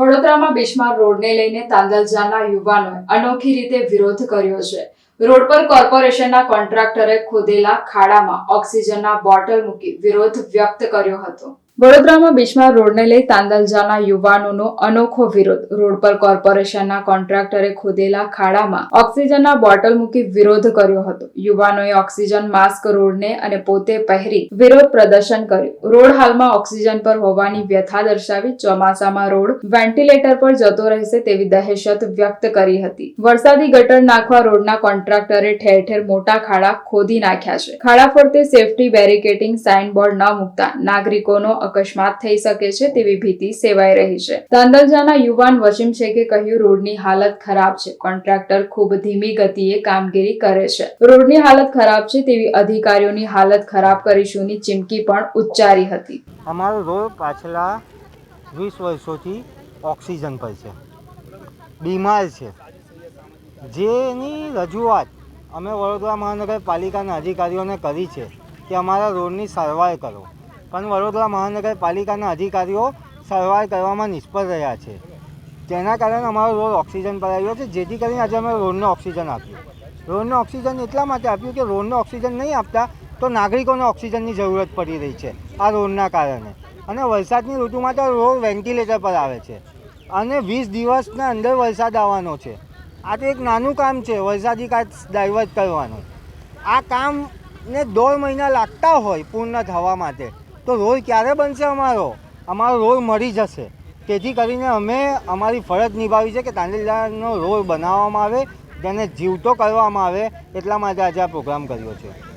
વડોદરામાં બિસ્માર રોડને લઈને તાંદલજાના યુવાનોએ અનોખી રીતે વિરોધ કર્યો છે. રોડ પર કોર્પોરેશનના કોન્ટ્રાક્ટરે ખોદેલા ખાડામાં ઓક્સિજનના બોટલ મૂકી વિરોધ વ્યક્ત કર્યો હતો. વડોદરામાં બિસ્માર રોડને લઈ તાંદલજાના યુવાનોનો અનોખો વિરોધ. રોડ પર કોર્પોરેશનના કોન્ટ્રાક્ટરે ખોદેલા ખાડામાં ઓક્સિજનના બોટલ મૂકી વિરોધ કર્યો હતો. યુવાનોએ ઓક્સિજન માસ્ક રોડને અને પોતે પહેરી વિરોધ પ્રદર્શન કર્યું. રોડ હાલમાં ઓક્સિજન પર હોવાની વ્યથા દર્શાવી ચોમાસામાં રોડ વેન્ટિલેટર પર જતો રહેશે તેવી દહેશત વ્યક્ત કરી હતી. વરસાદી ગટર નાખવા રોડના કોન્ટ્રાક્ટરે ઠેર ઠેર મોટા ખાડા ખોદી નાખ્યા છે. ખાડા ફરતે સેફટી બેરિકેટિંગ સાઇન બોર્ડ ન મૂકતા. નાગરિકોનો અકસ્માત થઈ શકે છે તેવી ભીતિ સેવાઈ રહી છે. તાંદલજાના યુવાન વસીમ શેખે કહ્યું, રોડની હાલત ખરાબ છે. કોન્ટ્રાક્ટર ખૂબ ધીમી ગતિએ કામગીરી કરે છે. રોડની હાલત ખરાબ છે તેવી અધિકારીઓની હાલત ખરાબ કરીશુંની ચીમકી પણ ઉચ્ચારી હતી. અમારો રોડ પાછલા વીસ વર્ષોથી ઓક્સિજન પર છે. બીમાર છે. જેની રજૂઆત અમે વડોદરા મહાનગરપાલિકાના અધિકારીઓને કરી છે કે અમારા રોડની સારવાર કરો. પણ વડોદરા મહાનગરપાલિકાના અધિકારીઓ સારવાર કરવામાં નિષ્ફળ રહ્યા છે. તેના કારણે અમારો રોડ ઓક્સિજન પર આવ્યો છે, જેથી કરીને આજે અમે રોડને ઓક્સિજન આપ્યું. રોડને ઓક્સિજન એટલા માટે આપ્યું કે રોડને ઓક્સિજન નહીં આપતા તો નાગરિકોને ઓક્સિજનની જરૂરત પડી રહી છે, આ રોડના કારણે. અને વરસાદની ઋતુમાં તો રોડ વેન્ટિલેટર પર આવે છે. અને વીસ દિવસના અંદર વરસાદ આવવાનો છે. આ તો એક નાનું કામ છે, વરસાદી કાચ ડાયવર્ટ કરવાનું. આ કામને દોઢ મહિના લાગતા હોય પૂર્ણ થવા માટે. તો રોડ ક્યારે બનશે અમારો? અમારો રોડ મળી જશે. તેથી કરીને અમે અમારી ફરજ નિભાવી છે કે તાંડેલાનો રોડ બનાવવામાં આવે તેને જીવતો કરવામાં આવે, એટલા માટે આજે આ પ્રોગ્રામ કર્યો છે.